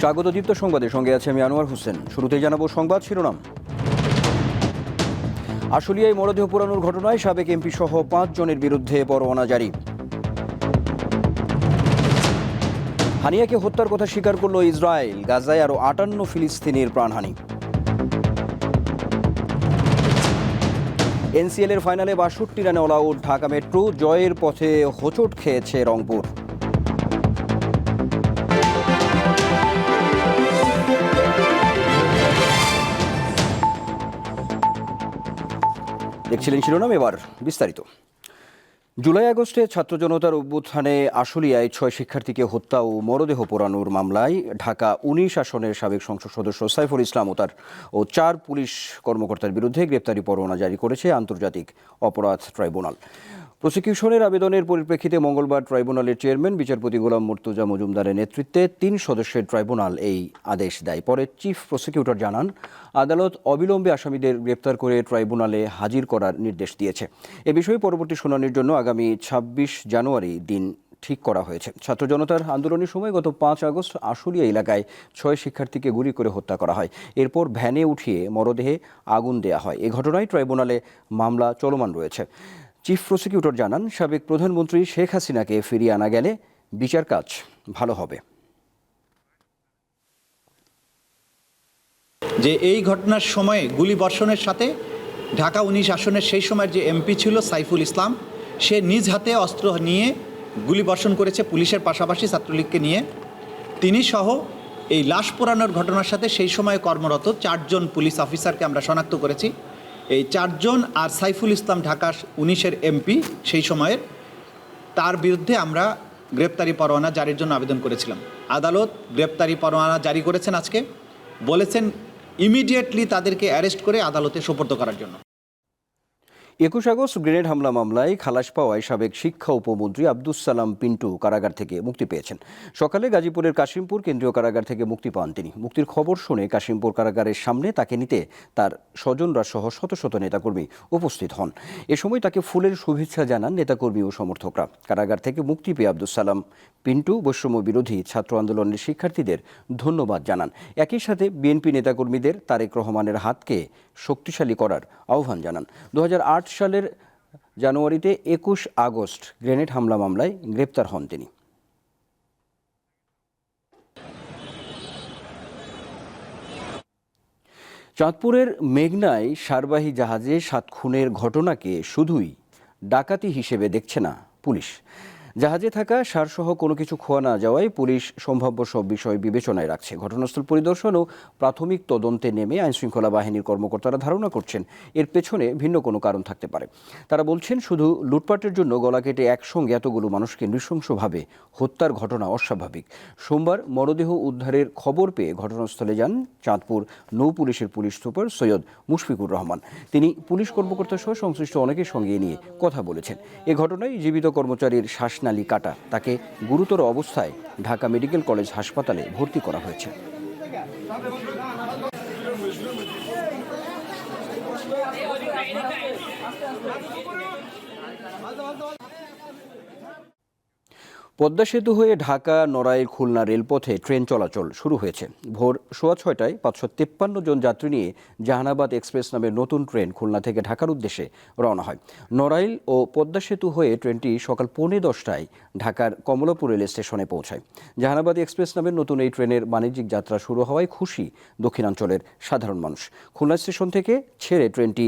স্বাগত দীপ্ত সংবাদে সঙ্গে আছে আমি আনোয়ার হোসেন। শুরুতেই জানাব সংবাদ শিরোনাম। আশুলিয়ায় মরদেহ পোড়ানোর ঘটনায় সাবেক এমপি সহ পাঁচ জনের বিরুদ্ধে পরোয়ানা জারি। হানিয়াকে হত্যার কথা স্বীকার করল ইসরায়েল। গাজায় আরও আটান্ন ফিলিস্তিনির প্রাণহানি। এনসিএল এর ফাইনালে বাষট্টি রানে অল আউট ঢাকা মেট্রো। জয়ের পথে হোঁচট খেয়েছে রংপুর। দেখছিলেন শিরোনাম এবার বিস্তারিত। জুলাই আগস্টে ছাত্র জনতার অভ্যুত্থানে আশুলিয়ায় ছয় শিক্ষার্থীকে হত্যা ও মরদেহ পোড়ানোর মামলায় ঢাকা উনিশ আসনের সাবেক সংসদ সদস্য সাইফুল ইসলাম ও তার ও চার পুলিশ কর্মকর্তার বিরুদ্ধে গ্রেপ্তারি পরোয়ানা জারি করেছে আন্তর্জাতিক অপরাধ ট্রাইব্যুনাল। প্রসিকিউশনের আবেদনের পরিপ্রেক্ষিতে মঙ্গলবার ট্রাইব্যুনালের চেয়ারম্যান, বিচারপতি গোলাম মুর্তুজা মজুমদারের নেতৃত্বে তিন সদস্যের ট্রাইব্যুনাল এই আদেশ দেয়। পরে চিফ প্রসিকিউটর জানান, আদালত অবিলম্বে আসামিদের গ্রেপ্তার করে ট্রাইব্যুনালে হাজির করার নির্দেশ দিয়েছে। এ বিষয়ে পরবর্তী শুনানির জন্য আগামী ছাব্বিশ জানুয়ারি দিন ঠিক করা হয়েছে। ছাত্র জনতার আন্দোলনের সময় গত পাঁচ আগস্ট আশুলিয়া এলাকায় ছয় শিক্ষার্থীকে গুলি করে হত্যা করা হয়। এরপর ভ্যানে উঠিয়ে মরদেহে আগুন দেয়া হয়। এ ঘটনায় ট্রাইব্যুনালে মামলা চলমান রয়েছে। চিফ প্রসিকিউটর জানান, সাবেক প্রধানমন্ত্রী শেখ হাসিনাকে ফিরিয়ে আনা গেলে বিচার কাজ ভালো হবে। যে এই ঘটনার সময়ে গুলি বর্ষণের সাথে ঢাকা উনিশ আসনের সেই সময়ের যে এমপি ছিল সাইফুল ইসলাম, সে নিজ হাতে অস্ত্র নিয়ে গুলি বর্ষণ করেছে পুলিশের পাশাপাশি ছাত্রলীগকে নিয়ে। তিনি সহ এই লাশ পোড়ানোর ঘটনার সাথে সেই সময়ে কর্মরত চারজন পুলিশ অফিসারকে আমরা শনাক্ত করেছি। এই চারজন আর সাইফুল ইসলাম ঢাকা উনিশের এমপি সেই সময়ের। তার বিরুদ্ধে আমরা গ্রেপ্তারি পরোয়ানা জারির জন্য আবেদন করেছিলাম। আদালত গ্রেপ্তারি পরোয়ানা জারি করেছেন আজকে। বলেছেন ইমিডিয়েটলি তাদেরকে অ্যারেস্ট করে আদালতে সোপর্দ করার জন্য। একুশ আগস্ট গ্রেনেড হামলা মামলায় খালাস পাওয়ায় সাবেক শিক্ষা উপমন্ত্রী আব্দুস সালাম পিন্টু কারাগার থেকে মুক্তি পেয়েছেন। সকালে গাজীপুরের কাশিমপুর কেন্দ্রীয় কারাগার থেকে মুক্তি পান তিনি। মুক্তির খবর শুনে কাশিমপুর কারাগারের সামনে তাকে নিতে তার স্বজনরা সহ শত শত নেতাকর্মী উপস্থিত হন। এ সময় তাকে ফুলের শুভেচ্ছা জানান নেতাকর্মী ও সমর্থকরা। কারাগার থেকে মুক্তি পেয়ে আব্দুস সালাম পিন্টু বৈষম্য বিরোধী ছাত্র আন্দোলনের শিক্ষার্থীদের ধন্যবাদ জানান। একই সাথে বিএনপি নেতাকর্মীদের তারেক রহমানের হাতকে শক্তিশালী করার আহ্বান জানান। দু হাজার আট সালের জানুয়ারিতে একুশ আগস্ট গ্রেনেড হামলা মামলায় গ্রেপ্তার হন তিনি। চাঁদপুরের মেঘনায় সারবাহী জাহাজে সাত খুনের ঘটনাকে শুধুই ডাকাতি হিসেবে দেখছে না পুলিশ। জাহাজে থাকা সারসহ কোনো কিছু খোয়া না যাওয়ায় পুলিশ সম্ভাব্য সব বিষয় বিবেচনায় রাখছে। ঘটনাস্থল পরিদর্শন ও প্রাথমিক তদন্তে নেমে আইনশৃঙ্খলা বাহিনীর কর্মকর্তারা ধারণা করছেন এর পেছনে ভিন্ন কোনো কারণ থাকতে পারে। তারা বলছেন, শুধু লুটপাটের জন্য গলা কেটে একসঙ্গে এতগুলো মানুষকে নৃশংসভাবে হত্যার ঘটনা অস্বাভাবিক। সোমবার মরদেহ উদ্ধারের খবর পেয়ে ঘটনাস্থলে যান চাঁদপুর নৌ পুলিশের পুলিশ সুপার সৈয়দ মুশফিকুর রহমান। তিনি পুলিশ কর্মকর্তা সহ সংশ্লিষ্ট অনেকের সঙ্গে নিয়ে কথা বলেছেন। এ ঘটনায় জীবিত কর্মচারীর শ্বাসনালী কাটা। তাকে গুরুতর অবস্থায় ঢাকা মেডিকেল কলেজ হাসপাতালে ভর্তি করা হয়েছে। পদ্মা সেতু হয়ে ঢাকা, নড়াইল, খুলনা রেলপথে ট্রেন চলাচল শুরু হয়েছে। ভোর সোয়া ছয়টায় পাঁচশো তেপ্পান্ন জন যাত্রী নিয়ে জাহানাবাদ এক্সপ্রেস নামের নতুন ট্রেন খুলনা থেকে ঢাকার উদ্দেশ্যে রওনা হয়। নড়াইল ও পদ্মা সেতু হয়ে ট্রেনটি সকাল পৌনে দশটায় ঢাকার কমলাপুর রেল স্টেশনে পৌঁছায়। জাহানাবাদ এক্সপ্রেস নামের নতুন এই ট্রেনের বাণিজ্যিক যাত্রা শুরু হওয়ায় খুশি দক্ষিণাঞ্চলের সাধারণ মানুষ। খুলনা স্টেশন থেকে ছেড়ে ট্রেনটি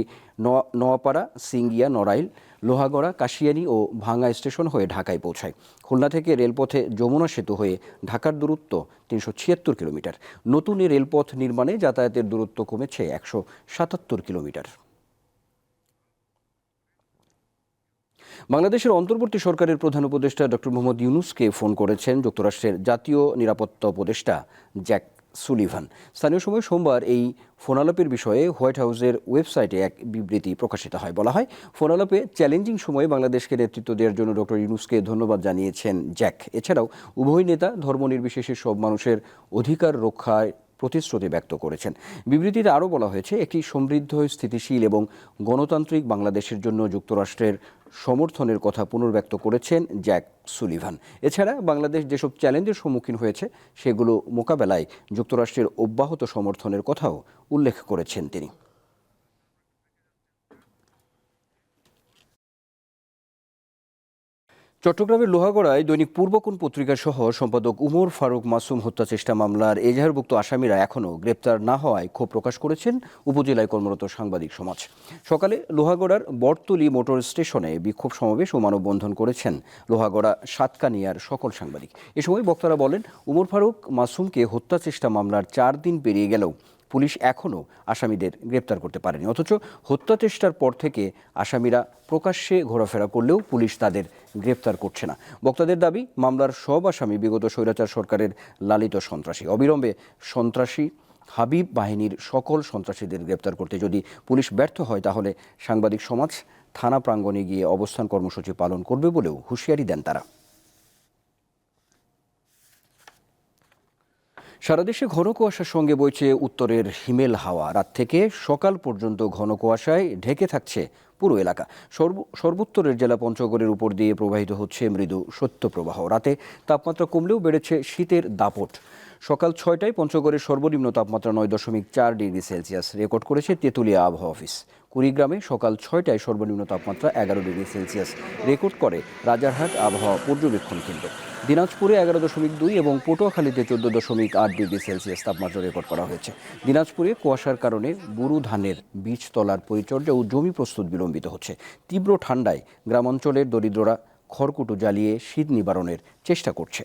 নোয়াপাড়া, সিঙ্গিয়া, নড়াইল লোহাগড়া, কাশিয়ানি ও ভাঙ্গা স্টেশন হয়ে ঢাকায় পৌঁছায়। খুলনা থেকে রেলপথে যমুনা সেতু হয়ে ঢাকার দূরত্ব তিনশো ছিয়াত্তর কিলোমিটার। নতুন এই রেলপথ নির্মাণে যাতায়াতের দূরত্ব কমেছে একশো সাতাত্তর কিলোমিটার। বাংলাদেশের অন্তর্বর্তী সরকারের প্রধান উপদেষ্টা ডক্টর মোহাম্মদ ইউনুসকে ফোন করেছেন যুক্তরাষ্ট্রের জাতীয় নিরাপত্তা উপদেষ্টা জ্যাক সুলিভান। স্থানীয় সময় সোমবার এই ফোনালাপের বিষয়ে হোয়াইট হাউসের ওয়েবসাইটে এক বিবৃতি প্রকাশিত হয়। বলা হয়, ফোনালাপে চ্যালেঞ্জিং সময়ে বাংলাদেশকে নেতৃত্ব দেওয়ার জন্য ডক্টর ইউনুসকে ধন্যবাদ জানিয়েছেন জ্যাক। এছাড়াও, উভয় নেতা ধর্ম নির্বিশেষে সব মানুষের অধিকার রক্ষায় প্রতিশ্রুতি ব্যক্ত করেছেন। বিবৃতিতে আরও বলা হয়েছে, একটি সমৃদ্ধ, স্থিতিশীল এবং গণতান্ত্রিক বাংলাদেশের জন্য যুক্তরাষ্ট্রের সমর্থনের কথা পুনর্ব্যক্ত করেছেন জ্যাক সুলিভান। এছাড়া বাংলাদেশ যেসব চ্যালেঞ্জের সম্মুখীন হয়েছে, সেগুলো মোকাবেলায় যুক্তরাষ্ট্রের অব্যাহত সমর্থনের কথাও উল্লেখ করেছেন তিনি। চট্টগ্রামের লোহাগড়ায় দৈনিক পূর্বকোণ পত্রিকা সহ সম্পাদক উমর ফারুক মাসুম হত্যা চেষ্টা মামলার এজাহারভুক্ত আসামিরা এখনও গ্রেপ্তার না হওয়ায় ক্ষোভ প্রকাশ করেছেন উপজেলায় কর্মরত সাংবাদিক সমাজ। সকালে লোহাগড়ার বটতলি মোটর স্টেশনে বিক্ষোভ সমাবেশ ও মানববন্ধন করেছেন লোহাগড়া সাতকানিয়ার সকল সাংবাদিক। এ সময় বক্তারা বলেন, উমর ফারুক মাসুমকে হত্যা চেষ্টা মামলার চার দিন পেরিয়ে গেলেও পুলিশ এখনও আসামিদের গ্রেপ্তার করতে পারেনি। অথচ হত্যা চেষ্টার পর থেকে আসামিরা প্রকাশ্যে ঘোরাফেরা করলেও পুলিশ তাদের গ্রেপ্তার করছে না। বক্তাদের দাবি, মামলার সব আসামি বিগত স্বৈরাচার সরকারের লালিত সন্ত্রাসী। অবিলম্বে সন্ত্রাসী হাবিব বাহিনীর সকল সন্ত্রাসীদের গ্রেপ্তার করতে যদি পুলিশ ব্যর্থ হয়, তাহলে সাংবাদিক সমাজ থানা প্রাঙ্গণে গিয়ে অবস্থান কর্মসূচি পালন করবে বলেও হুঁশিয়ারি দেন তারা। সারা দেশে ঘন কুয়াশার সঙ্গে বইছে উত্তরের হিমেল হাওয়া। রাত থেকে সকাল পর্যন্ত ঘন কুয়াশায় ঢেকে থাকছে পুরো এলাকা। সর্ব, সর্বোত্তরের জেলা পঞ্চগড়ের উপর দিয়ে প্রবাহিত হচ্ছে মৃদু শৈত্যপ্রবাহ রাতে তাপমাত্রা কমলেও বেড়েছে শীতের দাপট। সকাল ছয়টায় পঞ্চগড়ের সর্বনিম্ন তাপমাত্রা নয় দশমিক চার ডিগ্রি সেলসিয়াস রেকর্ড করেছে তেঁতুলিয়া আবহাওয়া অফিস। কুড়িগ্রামে সকাল ছয়টায় সর্বনিম্ন তাপমাত্রা এগারো ডিগ্রি সেলসিয়াস। রেকর্ড করে রাজারহাট আবহাওয়া পর্যবেক্ষণ কেন্দ্র। দিনাজপুরে এগারো দশমিক দুই এবং পটুয়াখালীতে চোদ্দ দশমিক আট ডিগ্রি সেলসিয়াস তাপমাত্রা রেকর্ড করা হয়েছে। দিনাজপুরে কুয়াশার কারণে বুরু ধানের বীজ তলার পরিচর্যা ও জমি প্রস্তুত বিলম্বিত হচ্ছে। তীব্র ঠান্ডায় গ্রামাঞ্চলের দরিদ্ররা খড়কুটো জ্বালিয়ে শীত নিবারণের চেষ্টা করছে।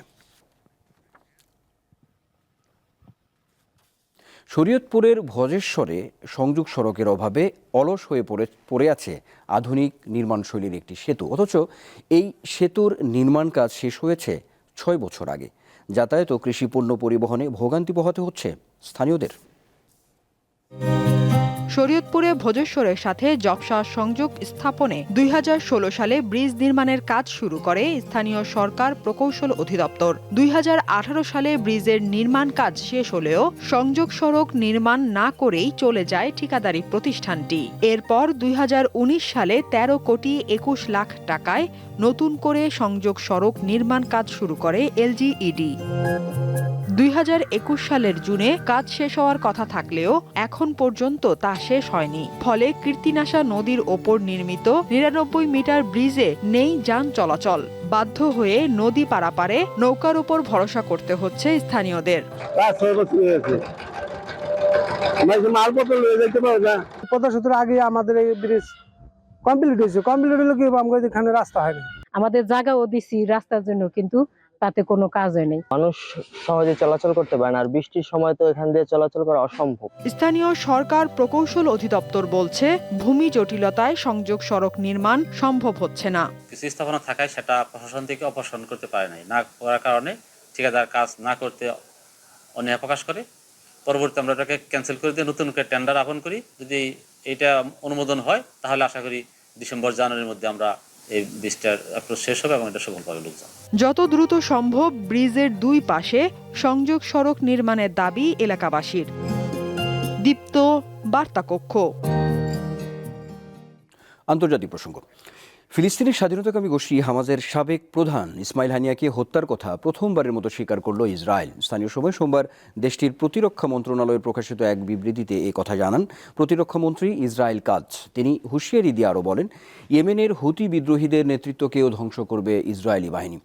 শরীয়তপুরের ভজেশ্বরে সংযোগ সড়কের অভাবে অলস হয়ে পড়ে পড়ে আছে আধুনিক নির্মাণশৈলীর একটি সেতু। অথচ এই সেতুর নির্মাণ কাজ শেষ হয়েছে ছয় বছর আগে। যাতায়াত ও কৃষিপণ্য পরিবহনে ভোগান্তি পোহাতে হচ্ছে স্থানীয়দের। শরীয়তপুরে ভোজেশ্বরের সাথে জবসা সংযোগ স্থাপনে দুই হাজার ষোলো সালে ব্রিজ নির্মাণের কাজ শুরু করে স্থানীয় সরকার প্রকৌশল অধিদপ্তর। দুই হাজার আঠারো সালে ব্রিজের নির্মাণ কাজ শেষ হলেও সংযোগ সড়ক নির্মাণ না করেই চলে যায় ঠিকাদারি প্রতিষ্ঠানটি। এরপর দুই হাজার উনিশ সালে ১৩ কোটি একুশ লাখ টাকায় নতুন করে সংযোগ সড়ক নির্মাণ কাজ শুরু করে এলজিইডি দুই সালের জুনে কাজ শেষ হওয়ার কথা থাকলেও এখন পর্যন্ত তা শেষ হয়নি। ফলে কীর্তিনাশা নদীর ওপর নির্মিত নিরানব্বই মিটার ব্রিজে নেই যান চলাচল। বাধ্য হয়ে নদী পারাপারে নৌকার উপর ভরসা করতে হচ্ছে স্থানীয়দের। পদ্মা সেতুর আগে আমাদের এই ব্রিজ কমপ্লিট হয়েছে। কমপ্লিট হলে কি আমাদের এখানে রাস্তা হয়নি আমাদের জায়গাও দিছি রাস্তার জন্য কিন্তু তাতে কোনো কাজ হয় নাই। মানুষ সহজে চলাচল করতে পারে না আর বৃষ্টির সময় তো এখান দিয়ে চলাচল করা অসম্ভব। স্থানীয় সরকার প্রকৌশল অধিদপ্তর বলছে ভূমি জটিলতায় সংযোগ সড়ক নির্মাণ সম্ভব হচ্ছে না। কিছু স্থাপনা থাকায় সেটা প্রশাসন থেকে অপসারণ করতে পারে নাই। না করার কারণে ঠিকাদার কাজ না করতে অনীহা প্রকাশ করে। পরবর্তী আমরা এটাকে ক্যান্সেল করে দিয়ে নতুন করে টেন্ডার আহ্বান করি। যদি এটা অনুমোদন হয় তাহলে আশা করি ডিসেম্বর জানুয়ারির মধ্যে আমরা এই ব্রিজটার অ্যাপ্রোচ শেষ হবে এবং এটা সফল পাবে লোকজন যত দ্রুত সম্ভব ব্রিজের দুই পাশে সংযোগ সড়ক নির্মাণের দাবি এলাকাবাসীর। দীপ্ত বার্তা কক্ষ আন্তর্জাতিক প্রসঙ্গ। ফিলিস্তিনের স্বাধীনতাকামী গোষ্ঠী হামাজের সাবেক প্রধান ইসমাইল হানিয়াকে হত্যার কথা প্রথমবারের মতো স্বীকার করল ইসরায়েল। স্থানীয় সময় সোমবার দেশটির প্রতিরক্ষা মন্ত্রণালয়ে প্রকাশিত এক বিবৃতিতে এ কথা জানান। প্রতিরক্ষা মন্ত্রী ইসরায়েল কাজ। তিনি হুঁশিয়ারি দিয়ে আরও বলেন, ইয়েমেনের হুতি বিদ্রোহীদের নেতৃত্বকেও ধ্বংস করবে ইসরায়েলি বাহিনী।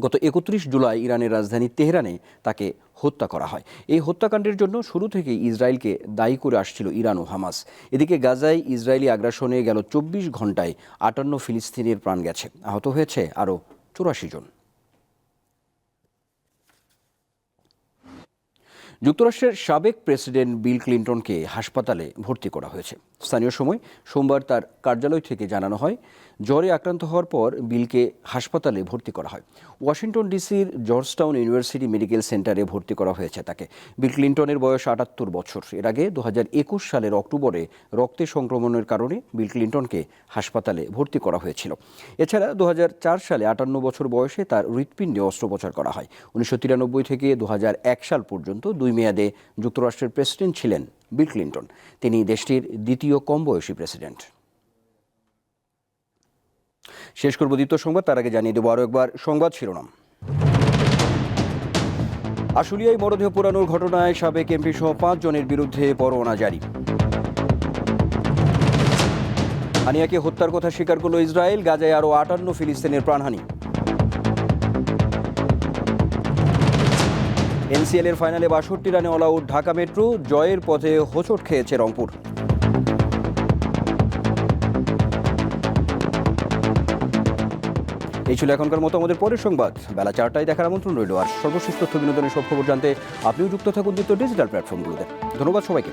গত একত্রিশ জুলাই ইরানের রাজধানী তেহরানে তাকে হত্যা করা হয়। এই হত্যাকাণ্ডের জন্য শুরু থেকেই ইসরায়েলকে দায়ী করে আসছিল ইরান ও হামাস। এদিকে গাজায় ইসরায়েলি আগ্রাসনে গেল চব্বিশ ঘন্টায় আটান্ন ফিলিস্তিনের প্রাণ গেছে। আহত হয়েছে আরও চুরাশি জন। যুক্তরাষ্ট্রের সাবেক প্রেসিডেন্ট বিল ক্লিন্টনকে হাসপাতালে ভর্তি করা হয়েছে। স্থানীয় সময় সোমবার তার কার্যালয় থেকে জানানো হয় জ্বরে আক্রান্ত হওয়ার পর বিলকে হাসপাতালে ভর্তি করা হয়। ওয়াশিংটন ডিসির জর্জটাউন ইউনিভার্সিটি মেডিকেল সেন্টারে ভর্তি করা হয়েছে তাকে। বিল ক্লিন্টনের বয়স আটাত্তর বছর। এর আগে দু হাজার একুশ সালের অক্টোবরে রক্তে সংক্রমণের কারণে বিল ক্লিন্টনকে হাসপাতালে ভর্তি করা হয়েছিল। এছাড়া দু হাজার চার সালে আটান্ন বছর বয়সে তার হৃৎপিণ্ডে অস্ত্রোপচার করা হয়। উনিশশো তিরানব্বই থেকে দু হাজার এক সাল পর্যন্ত দুই মেয়াদে যুক্তরাষ্ট্রের প্রেসিডেন্ট ছিলেন বিল ক্লিন্টন। তিনি দেশটির দ্বিতীয় কম বয়সী প্রেসিডেন্ট। শেষ করব দ্বিতীয় সংবাদ, তার আগে জানিয়ে দেবো আরও একবার সংবাদ শিরোনাম। আশুলিয়ায় মরদেহ পোড়ানোর ঘটনায় সাবেক এমপি সহ পাঁচ জনের বিরুদ্ধে পরোয়ানা জারি। হানিয়াকে হত্যার কথা স্বীকার করল ইসরায়েল, গাজায় আরও আটান্ন ফিলিস্তিনের প্রাণহানি। এনসিএল এর ফাইনালে বাষট্টি রানে অল আউট ঢাকা মেট্রো, জয়ের পথে হোঁচট খেয়েছে রংপুর। এই ছিল এখনকার মতো আমাদের পরের সংবাদ। বেলা চারটায় দেখার আমন্ত্রণ রইল। আর সর্বশেষ তথ্য বিনোদনের সব খবর জানতে আপনিও যুক্ত থাকুন দ্বিতীয় ডিজিটাল প্ল্যাটফর্মগুলোতে। ধন্যবাদ সবাইকে।